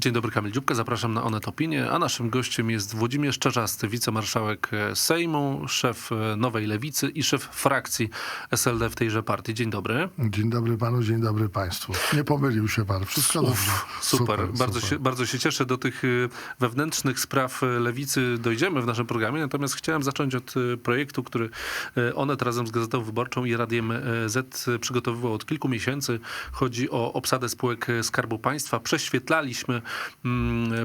Dzień dobry, Kamil Dziubka, zapraszam na Onet Opinię, a naszym gościem jest Włodzimierz Czarzasty, wicemarszałek Sejmu, szef Nowej Lewicy i szef frakcji SLD w tejże partii. Dzień dobry. Dzień dobry panu, dzień dobry państwu. Nie pomylił się pan, wszystko dobrze. Uff, super, bardzo, Się, bardzo się cieszę. Do tych y, wewnętrznych spraw y, Lewicy dojdziemy w naszym programie, natomiast chciałem zacząć od y, projektu, który Onet razem z Gazetą Wyborczą i Radiem Z przygotowywał od kilku miesięcy. Chodzi o obsadę spółek Skarbu Państwa. Prześwietlaliśmy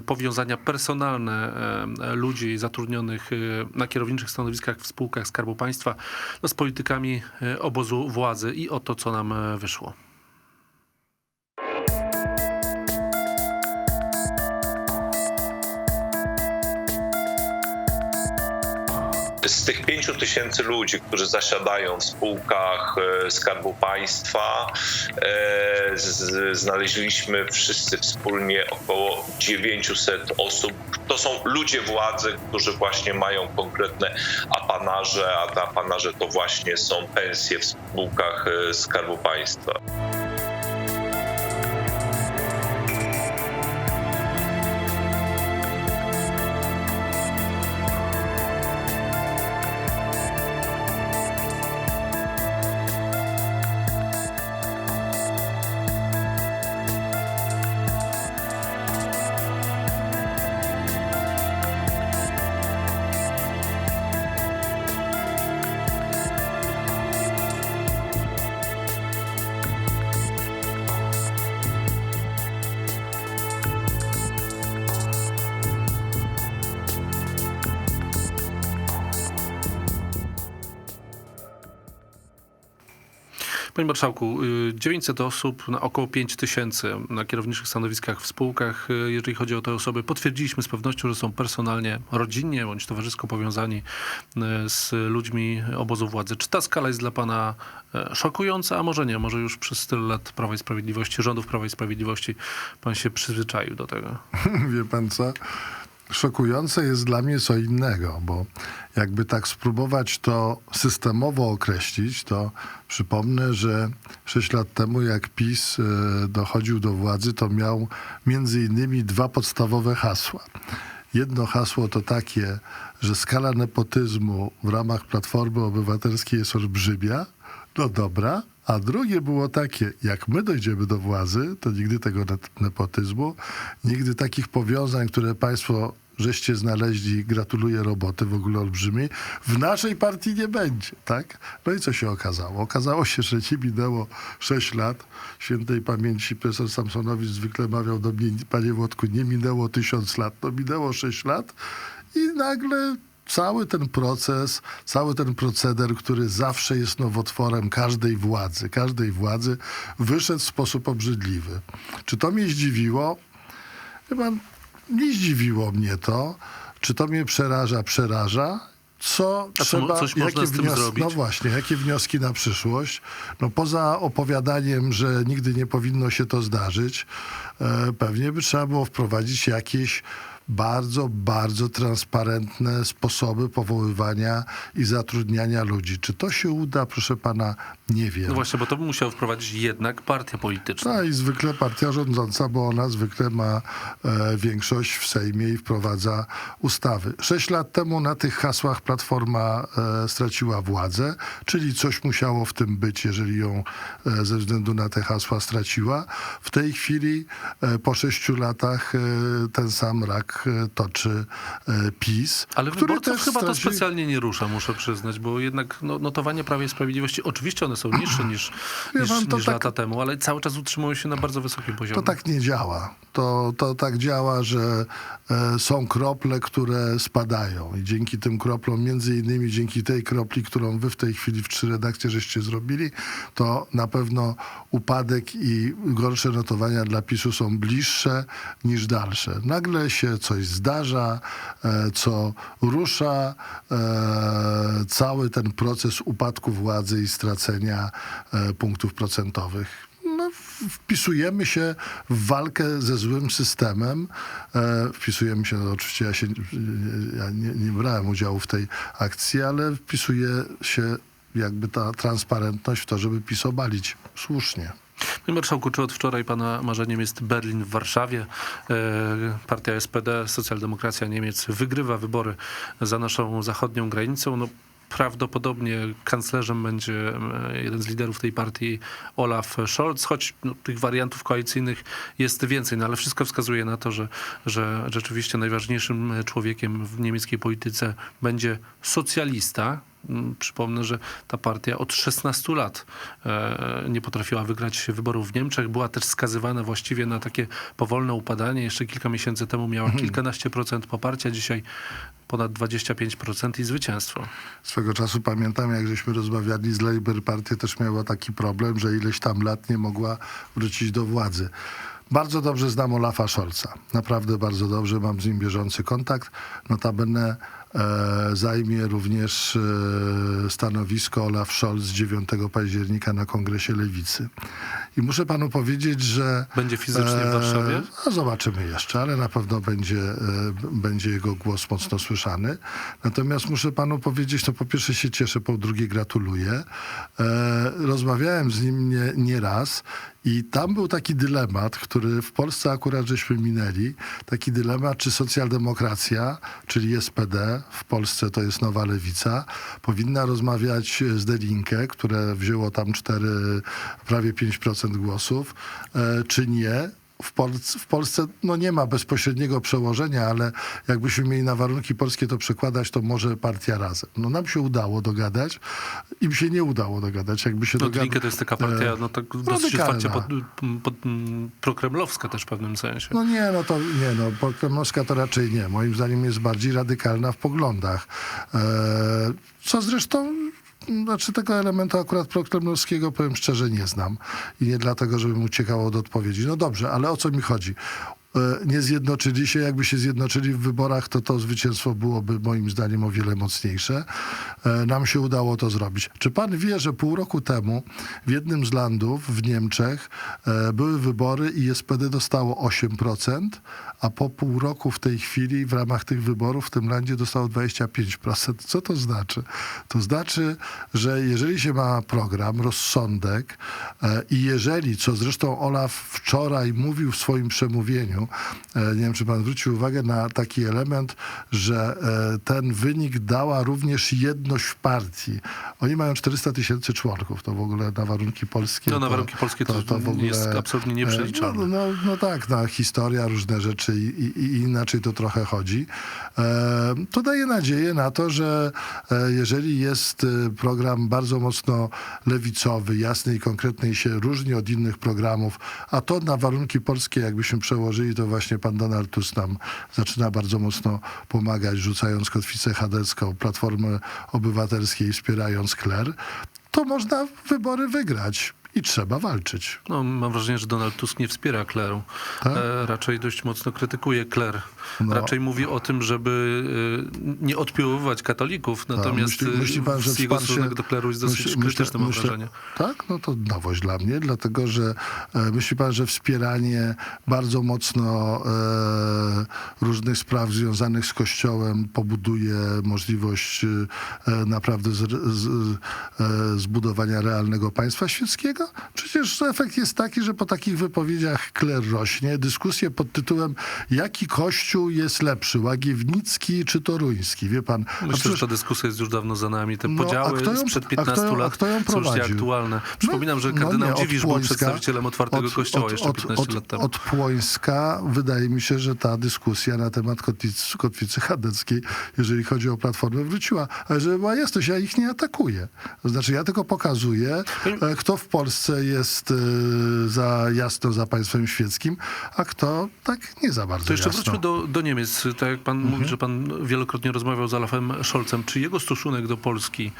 powiązania personalne e, ludzi zatrudnionych y, na kierowniczych stanowiskach w spółkach Skarbu Państwa no, z politykami y, obozu władzy i o to, co nam e, wyszło. Z tych 5 tysięcy ludzi, którzy zasiadają w spółkach e, Skarbu Państwa, e, znaleźliśmy wszyscy wspólnie około 900 osób. To są ludzie władzy, którzy właśnie mają konkretne apanarze, a te apanarze to właśnie są pensje w spółkach e, Skarbu Państwa. Panie Marszałku, y, 900 osób, na około 5 tysięcy na kierowniczych stanowiskach w spółkach. Y, Jeżeli chodzi o te osoby, potwierdziliśmy z pewnością, że są personalnie, rodzinnie bądź towarzysko powiązani y, z ludźmi obozu władzy. Czy ta skala jest dla pana e, szokująca, a może nie? Może już przez tyle lat Prawa i Sprawiedliwości, rządów Prawa i Sprawiedliwości pan się przyzwyczaił do tego? Wie pan co? Szokujące jest dla mnie co innego, bo jakby tak spróbować to systemowo określić, to przypomnę, że 6 lat temu, jak PiS e, dochodził do władzy, to miał między innymi dwa podstawowe hasła. Jedno hasło to takie, że skala nepotyzmu w ramach Platformy Obywatelskiej jest olbrzymia. No dobra. A drugie było takie, jak my dojdziemy do władzy, to nigdy tego nepotyzmu, nigdy takich powiązań, które państwo żeście znaleźli, gratuluję roboty w ogóle olbrzymiej, w naszej partii nie będzie, tak? No i co się okazało? Okazało się, że ci minęło 6 lat. Świętej pamięci profesor Samsonowicz zwykle mawiał do mnie, panie Włodku, nie minęło tysiąc lat, to minęło 6 lat i nagle cały ten proces, cały ten proceder, który zawsze jest nowotworem każdej władzy, każdej władzy, wyszedł w sposób obrzydliwy. Czy to mnie zdziwiło? Chyba nie zdziwiło mnie to. Czy to mnie przeraża? Przeraża. Co A trzeba, coś można z tym zrobić? No właśnie, jakie wnioski na przyszłość? No poza opowiadaniem, że nigdy nie powinno się to zdarzyć, e, pewnie by trzeba było wprowadzić jakieś bardzo, bardzo transparentne sposoby powoływania i zatrudniania ludzi. Czy to się uda, proszę pana, nie wiem. No właśnie, bo to by musiała wprowadzić jednak partia polityczna. No i zwykle partia rządząca, bo ona zwykle ma e, większość w Sejmie i wprowadza ustawy. Sześć lat temu na tych hasłach Platforma e, straciła władzę, czyli coś musiało w tym być, jeżeli ją e, ze względu na te hasła straciła. W tej chwili, e, po sześciu latach, e, ten sam rak e, toczy e, PiS. Ale który wyborców też chyba to specjalnie nie rusza, muszę przyznać, bo jednak no, notowania Prawa i Sprawiedliwości, oczywiście one są niższe niż, Wie niż, niż tak- lata temu, ale cały czas utrzymują się na bardzo wysokim poziomie. To tak nie działa. To, to tak działa, że e, są krople, które spadają i dzięki tym kroplom, między innymi dzięki tej kropli, którą wy w tej chwili w trzy redakcje żeście zrobili, to na pewno upadek i gorsze notowania dla PiSu są bliższe niż dalsze. Nagle się coś zdarza, e, co rusza e, cały ten proces upadku władzy i stracenia e, punktów procentowych no, wpisujemy się w walkę ze złym systemem. Wpisujemy się, no oczywiście ja, się, ja nie, nie brałem udziału w tej akcji, ale wpisuje się jakby ta transparentność w to, żeby PiS obalić słusznie. Panie marszałku, czy od wczoraj pana marzeniem jest Berlin w Warszawie? E, Partia SPD, Socjaldemokracja Niemiec wygrywa wybory za naszą zachodnią granicą. No, prawdopodobnie kanclerzem będzie e, jeden z liderów tej partii, Olaf Scholz, choć no, tych wariantów koalicyjnych jest więcej, no ale wszystko wskazuje na to, że, że rzeczywiście najważniejszym człowiekiem w niemieckiej polityce będzie socjalista. Mm, Przypomnę, że ta partia od 16 lat e, nie potrafiła wygrać wyborów w Niemczech. Była też skazywana właściwie na takie powolne upadanie. Jeszcze kilka miesięcy temu miała kilkanaście procent poparcia, dzisiaj ponad 25% i zwycięstwo. Swego czasu pamiętam, jak żeśmy rozmawiali z Labour, partia też miała taki problem, że ileś tam lat nie mogła wrócić do władzy. Bardzo dobrze znam Olafa Scholza. Naprawdę bardzo dobrze. Mam z nim bieżący kontakt. Notabene zajmie również e, stanowisko Olaf Scholz 9 października na Kongresie Lewicy. I muszę panu powiedzieć, że... Będzie fizycznie w Warszawie? No zobaczymy jeszcze, ale na pewno będzie, e, będzie jego głos mocno słyszany. Natomiast muszę panu powiedzieć, to po pierwsze się cieszę, po drugie gratuluję. E, rozmawiałem z nim nie, nie raz i tam był taki dylemat, który w Polsce akurat żeśmy minęli. Taki dylemat, czy socjaldemokracja, czyli SPD, w Polsce to jest nowa lewica, powinna rozmawiać z Delinkę, które wzięło tam 4, prawie 5% głosów, e, czy nie w, Polsce, w Polsce no nie ma bezpośredniego przełożenia, ale jakbyśmy mieli na warunki polskie to przekładać, to może partia razem. No nam się udało dogadać, im się nie udało dogadać. Jakby się No to jest taka partia, no tak dosyć pod, pod, prokremlowska też w pewnym sensie. No nie, no to nie, no Kremlowska to raczej nie. Moim zdaniem jest bardziej radykalna w poglądach. E, co zresztą, znaczy tego elementu akurat prokremlowskiego, powiem szczerze, nie znam. I nie dlatego, żebym uciekał od odpowiedzi. No dobrze, ale o co mi chodzi? E, Nie zjednoczyli się, jakby się zjednoczyli w wyborach, to to zwycięstwo byłoby moim zdaniem o wiele mocniejsze. E, Nam się udało to zrobić. Czy pan wie, że pół roku temu w jednym z landów w Niemczech e, były wybory i SPD dostało 8%, a po pół roku w tej chwili w ramach tych wyborów w tym landzie dostało 25%. Co to znaczy? To znaczy, że jeżeli się ma program, rozsądek i jeżeli, co zresztą Olaf wczoraj mówił w swoim przemówieniu, e, nie wiem, czy pan zwrócił uwagę na taki element, że e, ten wynik dała również jedność w partii. Oni mają 400 tysięcy członków, to w ogóle na warunki polskie. No, na to- warunki polskie to jest absolutnie nieprzeliczalne. No, no, no tak, na historia, różne rzeczy i, i, i inaczej to trochę chodzi. E, to daje nadzieję na to, że e, jeżeli jest e, program bardzo mocno lewicowy, jasny i konkretny i się różni od innych programów, a to na warunki polskie, jakbyśmy przełożyli, to właśnie pan Donald Tusk nam zaczyna bardzo mocno pomagać, rzucając kotwicę chadecką, Platformę Obywatelskiej, wspierając Kler, to można wybory wygrać. I trzeba walczyć. No, mam wrażenie, że Donald Tusk nie wspiera kleru. Tak? E, raczej dość mocno krytykuje kler. No. Raczej mówi o tym, żeby e, nie odpiłowywać katolików, natomiast myśli- myśli pan, że z jego stosunek do kleru jest dosyć myśli- krytyczny, mam wrażenie. Tak, no to nowość dla mnie, dlatego że e, myśli pan, że wspieranie bardzo mocno e, różnych spraw związanych z Kościołem pobuduje możliwość e, naprawdę z, z, e, zbudowania realnego państwa świeckiego? Przecież efekt jest taki, że po takich wypowiedziach kler rośnie. Dyskusje pod tytułem jaki kościół jest lepszy, łagiewnicki czy toruński? Wie pan, a Myślę, przecież- że ta dyskusja jest już dawno za nami. Te No, podziały ją- sprzed a kto ją- 15 a lat kto ją są już nieaktualne. Przypominam, że No, kardynał no nie, Dziwisz był Płońska- przedstawicielem otwartego od- kościoła od- jeszcze od- 15 od, lat temu. Od Płońska wydaje mi się, że ta dyskusja na temat kotwicy, kotwicy chadeckiej, jeżeli chodzi o Platformę, wróciła. Ale żeby była jasność, ja ich nie atakuję. To znaczy, ja tylko pokazuję, e, kto w Polsce jest e, za jasno za państwem świeckim, a kto tak nie za bardzo To jeszcze jasno. wróćmy do, do Niemiec. Tak jak pan mówi, że pan wielokrotnie rozmawiał z Olafem Scholzem. Czy jego stosunek do Polski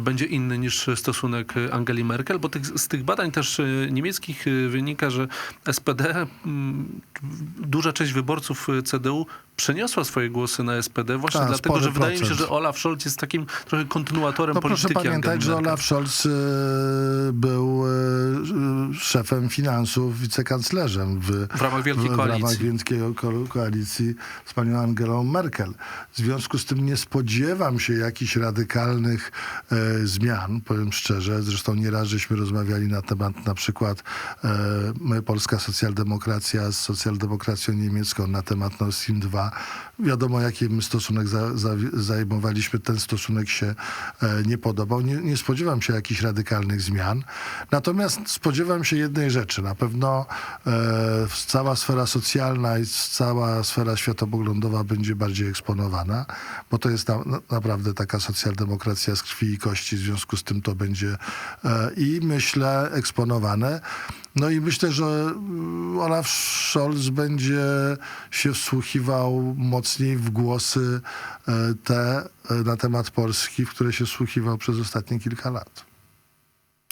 będzie inny niż stosunek Angeli Merkel? Bo tych, z tych badań też e, niemieckich e, wynika, że SPD, mm, duża część wyborców e, CDU przeniosła swoje głosy na SPD właśnie Tak, dlatego, że wydaje mi się, że Olaf Scholz jest takim trochę kontynuatorem No proszę polityki pamiętać, Angeli że. Olaf Scholz e, był e, szefem finansów, wicekanclerzem w, W ramach Wielkiej w, w ramach Koalicji. wielkiej ko- koalicji z panią Angelą Merkel. W związku z tym nie spodziewam się jakichś radykalnych e, zmian, powiem szczerze. Zresztą nieraz żeśmy rozmawiali na temat na przykład e, polska socjaldemokracja z socjaldemokracją niemiecką na temat Nord Stream 2. Wiadomo, jaki my stosunek za, za, zajmowaliśmy. Ten stosunek się e, nie podobał. Nie, nie spodziewam się jakichś radykalnych zmian. Natomiast spodziewam się jednej rzeczy. Na pewno e, cała sfera socjalna i cała sfera światopoglądowa będzie bardziej eksponowana, bo to jest na, na, naprawdę taka socjaldemokracja z krwi i kości. W związku z tym to będzie e, i myślę eksponowane. No i myślę, że mm, Olaf Scholz będzie się wsłuchiwał mocniej w głosy e, te e, na temat Polski, w które się wsłuchiwał przez ostatnie kilka lat.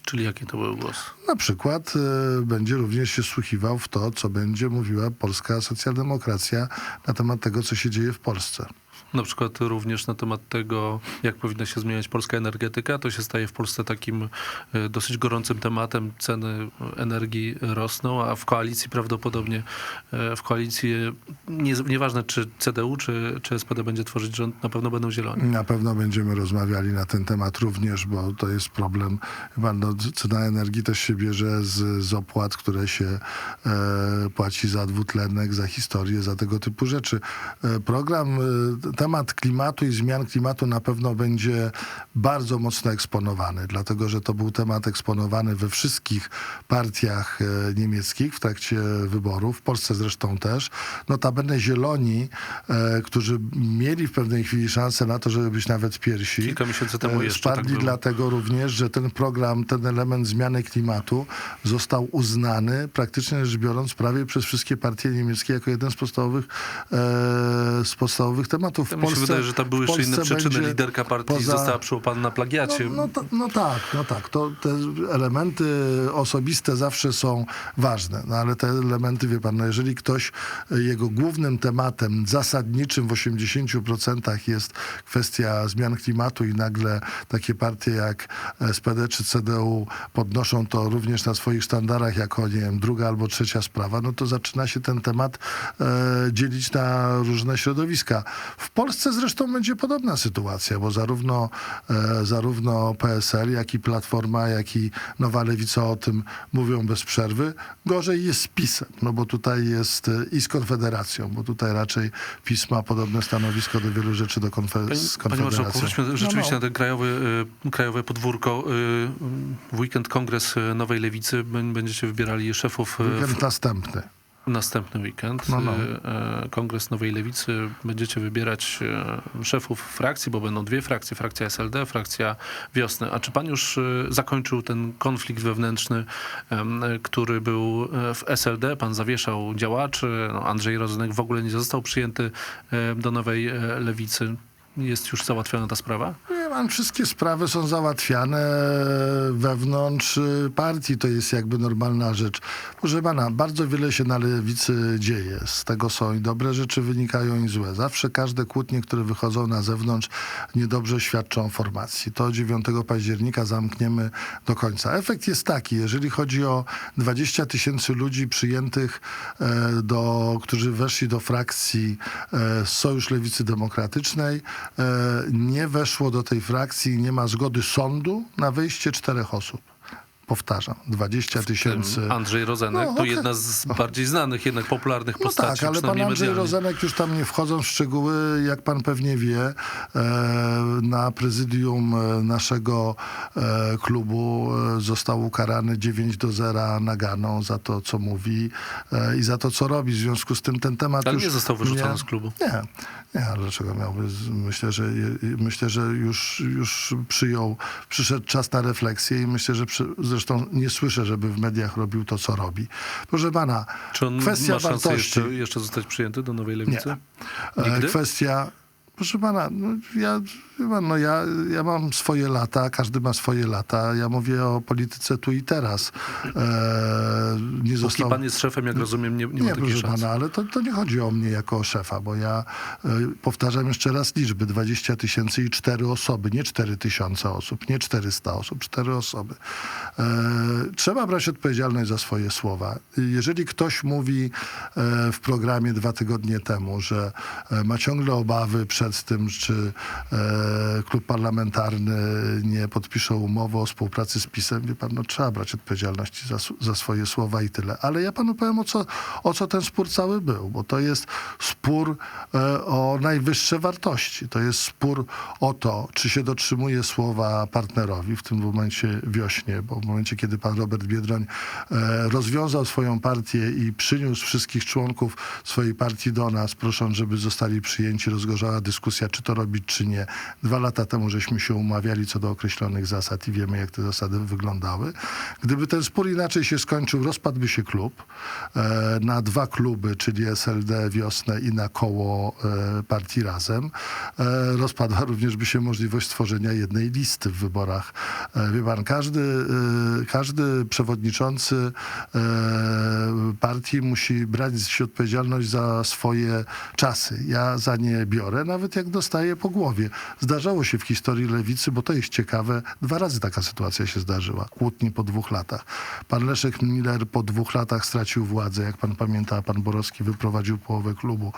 Czyli jaki to był głos? Na przykład e, będzie również się wsłuchiwał w to, co będzie mówiła polska socjaldemokracja na temat tego, co się dzieje w Polsce. Na przykład również na temat tego, jak powinna się zmieniać polska energetyka. To się staje w Polsce takim e, dosyć gorącym tematem. Ceny energii rosną, a w koalicji prawdopodobnie, e, w koalicji, e, nie, nieważne czy CDU, czy, czy SPD będzie tworzyć rząd, na pewno będą zieloni. Na pewno będziemy rozmawiali na ten temat również, bo to jest problem. Chyba no, cena energii też się bierze z, z opłat, które się e, płaci za dwutlenek, za historię, za tego typu rzeczy. E, program, e, temat klimatu i zmian klimatu na pewno będzie bardzo mocno eksponowany, dlatego że to był temat eksponowany we wszystkich partiach e, niemieckich w trakcie wyborów, w Polsce zresztą też. Notabene zieloni, e, którzy mieli w pewnej chwili szansę na to, żeby być nawet pierwsi. Kilka miesięcy temu e, jeszcze tak Spadli było. dlatego również, że ten program, ten element zmiany klimatu został uznany praktycznie rzecz biorąc prawie przez wszystkie partie niemieckie jako jeden z podstawowych, z podstawowych tematów. W Mi się Polsce- wydaje, że tam były jeszcze inne Polsce przyczyny. będzie Liderka partii poza- została przyłapana na plagiacie. no, no, to, no tak, no tak. To, te elementy osobiste zawsze są ważne, no ale te elementy, wie pan, no jeżeli ktoś, jego głównym tematem zasadniczym w 80% jest kwestia zmian klimatu i nagle takie partie jak SPD czy CDU podnoszą to również na swoich sztandarach jako, nie wiem, druga albo trzecia sprawa, no to zaczyna się ten temat e, dzielić na różne środowiska. W Polsce zresztą będzie podobna sytuacja, bo zarówno, e, zarówno PSL, jak i Platforma, jak i Nowa Lewica o tym mówią bez przerwy. Gorzej jest z PiSem, no bo tutaj jest e, i z Konfederacją, bo tutaj raczej PiS ma podobne stanowisko do wielu rzeczy do konfe- Panie, z panie Marszałku, Konfederacją. wróćmy rzeczywiście No, na ten krajowy, y, krajowe podwórko. W weekend kongres Nowej Lewicy. Bę- Będziecie wybierali szefów w Weekend następny. Następny weekend. No, no. Y, y, Kongres Nowej Lewicy. Będziecie wybierać y, szefów frakcji, bo będą dwie frakcje. Frakcja SLD, frakcja Wiosny. A czy pan już zakończył ten konflikt wewnętrzny, który był w SLD? Pan zawieszał działaczy. No, Andrzej Rozenek w ogóle nie został przyjęty do Nowej Lewicy. Jest już załatwiona ta sprawa? Nie mam, wszystkie sprawy są załatwiane wewnątrz y, partii. To jest jakby normalna rzecz. Proszę pana, bardzo wiele się na lewicy dzieje. Z tego są i dobre rzeczy wynikają i złe. Zawsze każde kłótnie, które wychodzą na zewnątrz, niedobrze świadczą o formacji. To 9 października zamkniemy do końca. Efekt jest taki, jeżeli chodzi o 20 tysięcy ludzi przyjętych, e, do, którzy weszli do frakcji e, Sojusz Lewicy Demokratycznej, e, nie weszło do tej frakcji, nie ma zgody sądu na wejście czterech osób. Powtarzam, 20 tysięcy. Andrzej Rozenek No, to okej. jedna z bardziej znanych, jednak popularnych No postaci, tak, ale pan Andrzej medialnie. Rozenek, już tam nie wchodząc w szczegóły, jak pan pewnie wie, e, na prezydium e, naszego e, klubu został ukarany 9 do 0 naganą za to, co mówi i za to, co robi. W związku z tym ten temat Ale już... nie został wyrzucony mnie- z klubu. Nie, nie, ale dlaczego miałby? Myślę, że, myślę, że już, już przyjął, przyszedł czas na refleksję i myślę, że przy, zresztą nie słyszę, żeby w mediach robił to, co robi. Proszę pana, Czy on kwestia ma wartości. jeszcze, jeszcze zostać przyjęty do Nowej Lewicy? E, Nigdy? Kwestia, proszę pana, no ja No ja, ja mam swoje lata, każdy ma swoje lata. Ja mówię o polityce tu i teraz. E, nie został... pan jest szefem, jak rozumiem, nie, nie, Nie, ma proszę pana, ale to, to nie chodzi o mnie jako o szefa, bo ja e, powtarzam jeszcze raz liczby. 20 tysięcy i 4 osoby, nie 4 tysiące osób, nie 400 osób, 4 osoby. E, trzeba brać odpowiedzialność za swoje słowa. Jeżeli ktoś mówi e, w programie dwa tygodnie temu, że e, ma ciągle obawy przed tym, czy e, klub parlamentarny nie podpisze umowy o współpracy z PiSem, wie pan, no trzeba brać odpowiedzialność za, za swoje słowa i tyle. Ale ja panu powiem, o co, o co ten spór cały był, bo to jest spór e, o najwyższe wartości. To jest spór o to, czy się dotrzymuje słowa partnerowi, w tym momencie wiośnie, bo w momencie, kiedy pan Robert Biedroń e, rozwiązał swoją partię i przyniósł wszystkich członków swojej partii do nas, prosząc, żeby zostali przyjęci, rozgorzała dyskusja, czy to robić, czy nie. Dwa lata temu żeśmy się umawiali co do określonych zasad i wiemy, jak te zasady wyglądały. Gdyby ten spór inaczej się skończył, rozpadłby się klub e, na dwa kluby, czyli SLD, Wiosnę i na koło e, partii Razem. E, rozpadła również by się możliwość stworzenia jednej listy w wyborach. Wie pan, każdy, każdy przewodniczący partii musi brać odpowiedzialność za swoje czasy. Ja za nie biorę, nawet jak dostaję po głowie. Zdarzało się w historii lewicy, bo to jest ciekawe, dwa razy taka sytuacja się zdarzyła. Kłótni po dwóch latach. Pan Leszek Miller po dwóch latach stracił władzę. Jak pan pamięta, pan Borowski wyprowadził połowę klubu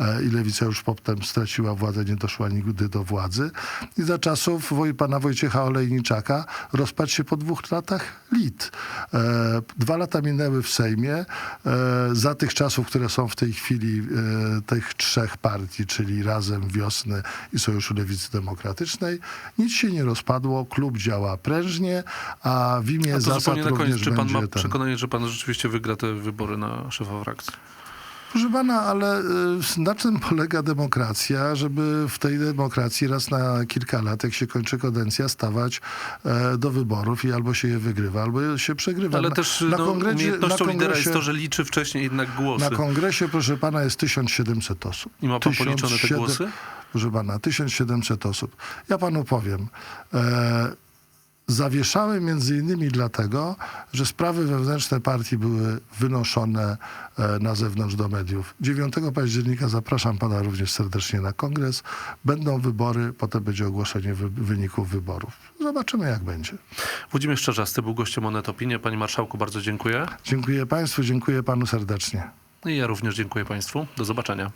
e, i lewica już potem straciła władzę, nie doszła nigdy do władzy. I za czasów pana Wojciecha Olejniczaka rozpadł się po dwóch latach LIT. E, dwa lata minęły w Sejmie. E, za tych czasów, które są w tej chwili tych trzech partii, czyli Razem, Wiosny i Sojuszu Lewicy Demokratycznej, nic się nie rozpadło. Klub działa prężnie, a w imię A to zasad na koniec, czy pan ma ten... przekonanie, że pan rzeczywiście wygra te wybory na szefa frakcji? Proszę pana, ale y, na czym polega demokracja, żeby w tej demokracji raz na kilka lat, jak się kończy kadencja, stawać e, do wyborów i albo się je wygrywa, albo się przegrywa. Ale Na- też na no, kongresie- umiejętnością na lidera jest kongresie- to, że liczy wcześniej jednak głosy. Na kongresie, proszę pana, jest 1700 osób. I ma pan policzone te 1700 głosy? Proszę pana, 1700 osób. Ja panu powiem. E, zawieszały między innymi dlatego, że sprawy wewnętrzne partii były wynoszone e, na zewnątrz do mediów. 9 października zapraszam pana również serdecznie na kongres. Będą wybory, potem będzie ogłoszenie wy- wyników wyborów. Zobaczymy, jak będzie. Włodzimierz Czarzasty był gościem Onet Opinie. Panie marszałku, bardzo dziękuję. Dziękuję państwu, dziękuję panu serdecznie. I ja również dziękuję państwu. Do zobaczenia.